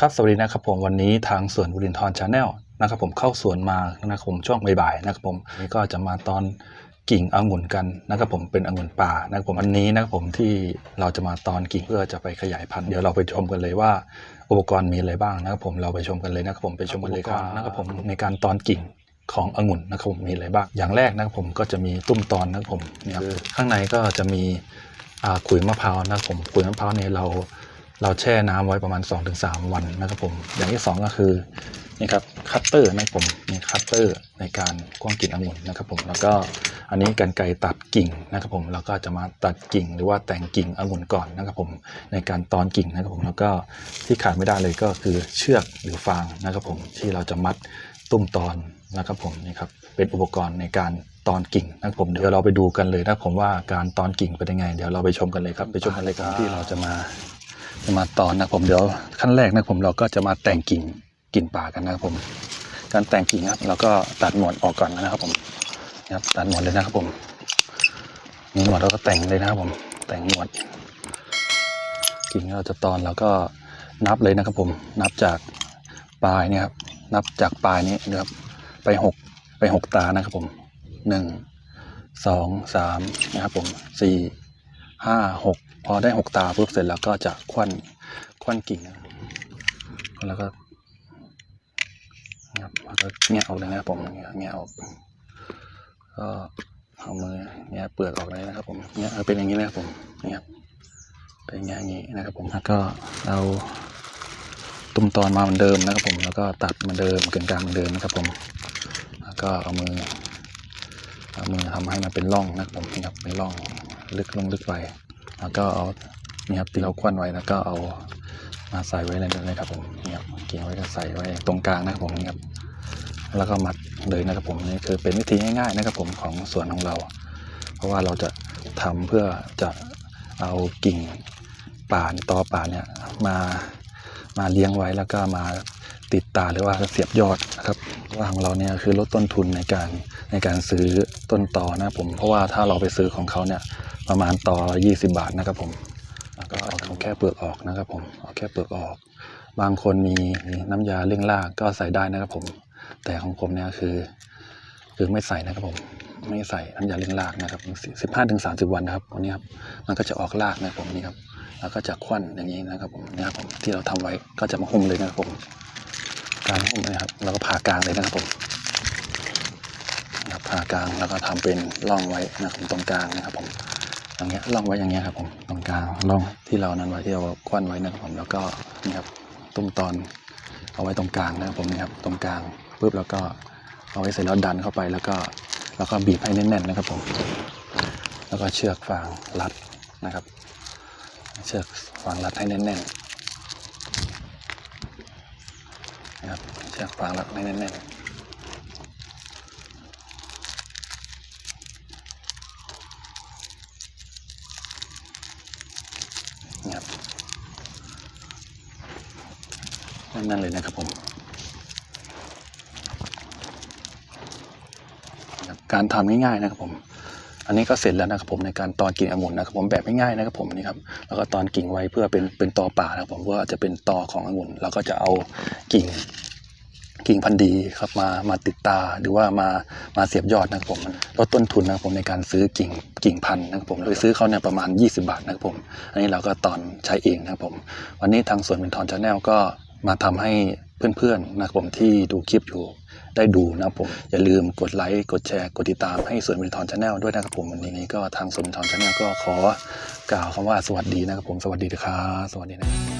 ครับสวัสดีนะครับผมวันนี้ทางสวนบุรินทร์ชาแนลนะครับผมเข้าสวนมานะครับผมช่วงบ่ายๆนะครับผมนี่ก็จะมาตอนกิ่งองุ่นกันนะครับผมเป็นองุ่นป่านะครับผมอันนี้นะครับผมที่เราจะมาตอนกิ่งเพื่อจะไปขยายพันธุ์เดี๋ยวเราไปชมกันเลยว่า อุปกรณ์มีอะไรบ้างนะครับผมเราไปชมกันเลยนะครับผมไปชมกันเลยครับนะครับผมในการตอนกิ่งขององุ่นนะครับผมมีอะไรบ้างอย่างแรกนะครับผมก็จะมีตุ้มตอนนะครับผมเนี่ยครับข้างในก็จะมีอ่าขุยมะพร้าวนะครับผมขุยมะพร้าวเนี่ยเรา เราแช่น้ำไว้ประมาณ 2-3 วันนะครับผม อย่างที่ 2 ก็คือนี่ครับคัตเตอร์นะครับผมนี่คัตเตอร์ในการกว้างกิ่งองุ่นนะครับผมแล้วก็อันนี้กันไกรตัดกิ่งนะครับผมแล้วก็จะมาตัดกิ่งหรือว่าแต่งกิ่งองุ่นก่อนนะครับผมในการตอนกิ่งนะครับผมแล้วก็ที่ขาดไม่ได้เลยก็คือเชือกหรือฟางนะครับผมที่เราจะมัดตุ้มตอนนะครับผมนี่ครับเป็นอุปกรณ์ในการตอนกิ่งนะครับผมเดี๋ยวเราไปดูกันเลยนะครับผมว่าการตอนกิ่งเป็นยังไง เดี๋ยวเราไปชมกันเลยครับไปชมกันเลยครับที่เราจะมา จะมาตอนนะครับผมเดี๋ยวขั้นแรกนะครับผมเราก็จะมาแต่งกิ่งกิ่งป่ากันนะครับผม การแต่งกิ่งครับ เราก็ตัดหนวดออกก่อนนะครับผมนะครับตัดหนวดเลยนะครับผมมีหนวดเราก็แต่งเลยนะครับผมแต่งหนวดกิ่งเราจะตอนเราก็นับเลยนะครับผมนับจากปลายเนี่ยครับนับจากปลายนี้นะครับไปหกไปหกตานะครับผมหนึ่งสองสามนะครับผมสี่ห้าหก พอได้หกตาปุ๊บเสร็จแล้วก็จะควันควันกิ่งนะแล้วก็นะครับแล้วก็แงะออกเลยนะครับผมแงะออกก็เอามือแงะเปลือกออกเลยนะครับผมแงะเอาเป็นอย่างนี้นะครับผมนี่ครับเป็นอย่างนี้นะครับผมแล้วก็เอาตุ้มตอนมาเหมือนเดิมนะครับผมแล้วก็ตัดเหมือนเดิมกึ่งกลางเหมือนเดิมนะครับผม แล้วก็เอามือเอามือทำให้มันเป็นร่องนะครับผมนี่ครับเป็นร่องลึกลงลึกไป แล้วก็เอานี่ครับที่เราควนไว้แล้วก็เอามาใส่ไว้ในนี้ครับผมนี่ครับเกี่ยวไว้ก็ใส่ไว้ตรงกลางนะครับผมนี่ครับแล้วก็มัดเลยนะครับผมนี่คือเป็นวิธีง่ายๆนะครับผมของสวนของเรา เพราะว่าเราจะทำเพื่อจะเอากิ่งป่าตอป่านเนี่ยมามาเลี้ยงไว้แล้วก็มาติดตาหรือว่าเสียบยอดนะครับว่าของเราเนี่ยคือลดต้นทุนในการในการซื้อต้นตอนะครับผมเพราะว่าถ้าเราไปซื้อของเขาเนี่ย ประมาณตอละ20บาทนะครับผมแล้วก็เอาแค่เปลือกออกนะครับผมเอาแค่เปลือกออก บางคนมีน้ำยาเลี้ยงรากก็ใส่ได้นะครับผม แต่ของผมเนี่ยคือ คือไม่ใส่นะครับผม ไม่ใส่น้ำยาเลี้ยงรากนะครับสิบห้าถึงสามสิบวันนะครับวันนี้ครับมันก็จะออกรากนะครับผมนี่ครับแล้วก็จะควันอย่างนี้นะครับผมนี่ครับผมที่เราทำไว้ก็จะมาหุ้มเลยนะครับผม การหุ้มนะครับเราก็ผ่ากลางเลยนะครับผมนะครับผ่ากลางแล้วก็ทำเป็นร่องไว้นะครับตรงกลางนะครับผม อย่างเงี้ยร่องไว้อย่างเงี้ยครับผมตรงกลางร่องที่เรานั้นไว้ที่เราควันไว้นะครับผมแล้วก็นี่ครับตุ้มตอนเอาไว้ตรงกลางนะครับผมนี่ครับตรงกลางปุ๊บแล้วก็เอาไว้เสร็จแล้วดันเข้าไปแล้วก็แล้วก็บีบให้แน่นๆนะครับผมแล้วก็เชือกฟางรัดนะครับ เชือกฟางรัดให้แน่นๆนะครับเชือกฟางรัดให้แน่นๆ นะครับนั่นเลยนะครับผมการทำง่ายๆนะครับผม อันนี้ก็เสร็จแล้วนะครับผมในการตอนกิ่งองุ่นนะครับผมแบบง่ายๆนะครับผมนี่ครับ แล้วก็ตอนกิ่งไว้เพื่อเป็นเป็นตอป่านะครับผมว่าจะเป็นตอขององุ่นเราก็จะเอากิ่ง กิ่งพันธุ์ดีครับมามาติดตาหรือว่ามามาเสียบยอดนะครับผมลดต้นทุนนะครับผมในการซื้อกิ่งกิ่งพันธุ์นะครับผมโดยซื้อเขาเนี่ยประมาณ 20 บาทนะครับผม อันนี้เราก็ตอนใช้เองนะครับผม วันนี้ทางสวนเป็นทอนชาแนลก็มาทำให้เพื่อนๆนะครับผมที่ดูคลิปอยู่ได้ดูนะครับผมอย่าลืมกดไลค์กดแชร์กดติดตามให้สวนมินทอนชาแนลด้วยนะครับผมวันนี้ก็ทางสวนมินทอนชาแนลก็ขอกล่าวคำว่าสวัสดีนะครับผมสวัสดีนะครับสวัสดีนะครับ